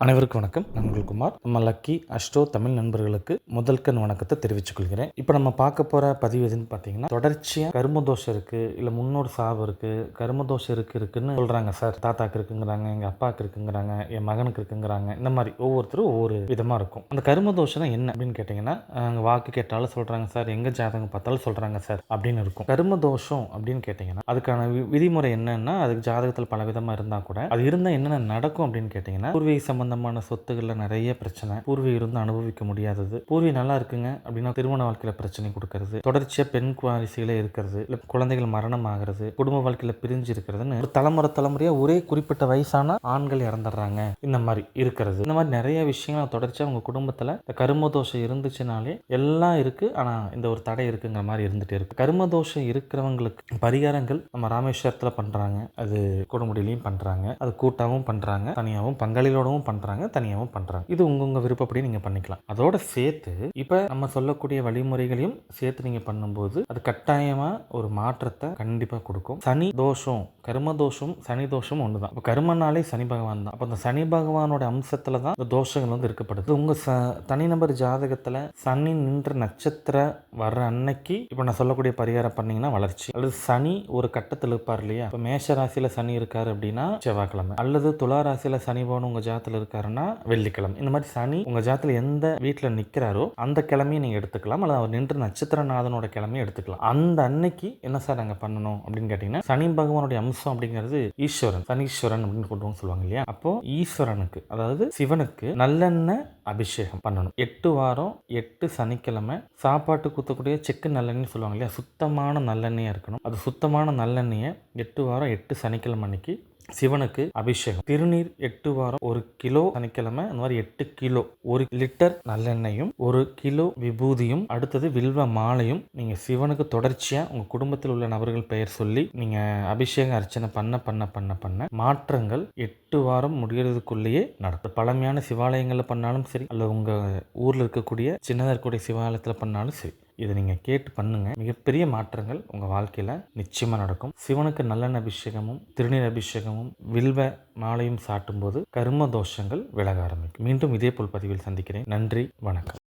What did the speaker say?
அனைவருக்கும் வணக்கம். நான் உங்கள் குமார். நம்ம லக்கி அஷ்டோ தமிழ் நண்பர்களுக்கு முதல் கண் வணக்கத்தை தெரிவித்துக் கொள்கிறேன். இப்போ நம்ம பார்க்க போகிற பதிவு எதுன்னு பார்த்தீங்கன்னா தொடர்ச்சியாக கரும தோஷம் இருக்குது இல்லை முன்னோர் சாவு இருக்குது கரும தோஷம் இருக்குது இருக்குன்னு சொல்கிறாங்க சார். தாத்தாக்கு இருக்குங்கிறாங்க எங்கள் அப்பாவுக்கு இருக்குங்கிறாங்க என் மகனுக்கு இருக்குங்கிறாங்க. இந்த மாதிரி ஒவ்வொருத்தரும் ஒவ்வொரு விதமாக இருக்கும். அந்த கரும தோஷம் என்ன அப்படின்னு கேட்டிங்கன்னா அங்கே வாக்கு கேட்டாலும் சொல்கிறாங்க சார் எங்கள் ஜாதகம் பார்த்தாலும் சொல்கிறாங்க சார் அப்படின்னு இருக்கும். கரும தோஷம் அப்படின்னு கேட்டிங்கன்னா அதுக்கான வி- விதிமுறை என்னென்னா அதுக்கு ஜாதகத்தில் பல விதமாக இருந்தால் கூட அது இருந்தால் என்னென்ன நடக்கும் அப்படின்னு கேட்டிங்கன்னா பூர்வீக சம்பந்தமான சொத்துகளில் நிறைய பிரச்சனை. பூர்வீகம் இருந்து அனுபவிக்க முடியாதது. பூர்வீகம் நல்லா இருக்குங்க. அப்படின்னா திருமண வாழ்க்கையில் பிரச்சனை கொடுக்கறது. தொடர்ச்சியாக பெண் குவாரிசிகளே இருக்கிறது. இல்லை குழந்தைகள் மரணம் ஆகிறது. குடும்ப வாழ்க்கையில் பிரிஞ்சு இருக்கிறதுன்னு ஒரு தலைமுறை தலைமுறையாக ஒரே குறிப்பிட்ட வயசான ஆண்கள் இறந்துடுறாங்க. இந்த மாதிரி இருக்கிறது. இந்த மாதிரி நிறைய விஷயங்கள் தொடர்ச்சியாக உங்கள் குடும்பத்தில் இந்த கரும தோஷம் இருந்துச்சுனாலே எல்லாம் இருக்குது ஆனால் இந்த ஒரு தடை இருக்குங்கிற மாதிரி இருந்துகிட்டே இருக்கு. கரும தோஷம் இருக்கிறவங்களுக்கு பரிகாரங்கள் நம்ம ராமேஸ்வரத்தில் பண்ணுறாங்க அது கொடுமுடியிலையும் பண்ணுறாங்க அது கூட்டாகவும் பண்ணுறாங்க தனியாகவும் பங்காளிகளோடவும் பண்ணுறாங்க தனியாகவும் பண்ணுறாங்க இது உங்கவுங்க விருப்பப்படி நீங்கள் பண்ணிக்கலாம். அதோட சேர்த்து இப்போ நம்ம சொல்லக்கூடிய வழிமுறைகளையும் சேர்த்து நீங்கள் பண்ணும்போது அது கட்டாயமாக ஒரு மாற்றத்தை கண்டிப்பாக கொடுக்கும். சனி தோஷம் கர்ம தோஷம் சனி தோஷம் ஒன்று தான் இப்போ கர்மனாலே சனி பகவான் தான். அப்போ அந்த சனி பகவானோட அம்சத்தில் தான் இந்த தோஷங்கள் வந்து இருக்கப்படுது உங்கள் ச தனிநபர் ஜாதகத்தில் சனி நின்ற நட்சத்திரம் வர்ற அன்னைக்கு இப்போ நான் சொல்லக்கூடிய பரிகாரம் பண்ணீங்கன்னா வளர்ச்சி. அல்லது சனி ஒரு கட்டத்தில் இருப்பார் இல்லையா? இப்போ மேஷ ராசியில் சனி இருக்காரு அப்படின்னா செவ்வாய்க்கிழமை. அல்லது துலா ராசியில் சனி பவன் உங்கள் ஜாதத்தில் இருக்காருன்னா வெள்ளிக்கிழமை. இந்த மாதிரி சனி உங்கள் ஜாத்தில் எந்த வீட்டில் நிற்கிறாரோ அந்த கிழமையை நீங்கள் எடுத்துக்கலாம். அல்லது அவர் நின்று நட்சத்திரநாதனோட கிழமையை எடுத்துக்கலாம். அந்த அன்னைக்கு என்ன சார் நாங்கள் பண்ணணும் அப்படின்னு கேட்டிங்கன்னா சனி பகவானுடைய அம்சம் அப்படிங்கிறது ஈஸ்வரன். சனீஸ்வரன் அப்படின்னு கொண்டு சொல்லுவாங்க இல்லையா? அப்போ ஈஸ்வரனுக்கு அதாவது சிவனுக்கு நல்லெண்ணெய் அபிஷேகம் பண்ணணும். எட்டு வாரம் எட்டு சனிக்கிழமை சாப்பாட்டு குத்தக்கூடிய செக்கு நல்லெண்ணெய் சொல்லுவாங்க இல்லையா? சுத்தமான நல்லெண்ணெயாக இருக்கணும். அது சுத்தமான நல்லெண்ணெயை எட்டு வாரம் எட்டு சனிக்கிழமை அன்னைக்கு சிவனுக்கு அபிஷேகம். திருநீர் எட்டு வாரம் ஒரு கிலோ சனிக்கிழமை அந்த மாதிரி எட்டு கிலோ. ஒரு லிட்டர் நல்லெண்ணெயும் ஒரு கிலோ விபூதியும் அடுத்தது வில்வ மாலையும் நீங்க சிவனுக்கு தொடர்ச்சியா உங்க குடும்பத்தில் உள்ள நபர்கள் பெயர் சொல்லி நீங்க அபிஷேகம் அர்ச்சனை பண்ண பண்ண பண்ண பண்ண மாற்றங்கள் எட்டு வாரம் முடிகிறதுக்குள்ளேயே நடக்கும். பழமையான சிவாலயங்களில் பண்ணாலும் சரி அல்லது உங்க ஊர்ல இருக்கக்கூடிய சின்னதாக இருக்கக்கூடிய சிவாலயத்தில் பண்ணாலும் சரி. இதை நீங்கள் கேட்டு பண்ணுங்கள் மிகப்பெரிய மாற்றங்கள் உங்கள் வாழ்க்கையில் நிச்சயமாக நடக்கும். சிவனுக்கு நல்லெண்ண அபிஷேகமும் திருநீர் அபிஷேகமும் வில்வ மாலையும் சாட்டும்போது கர்ம தோஷங்கள் விலக ஆரம்பிக்கும். மீண்டும் இதே போல் பதிவில் சந்திக்கிறேன். நன்றி வணக்கம்.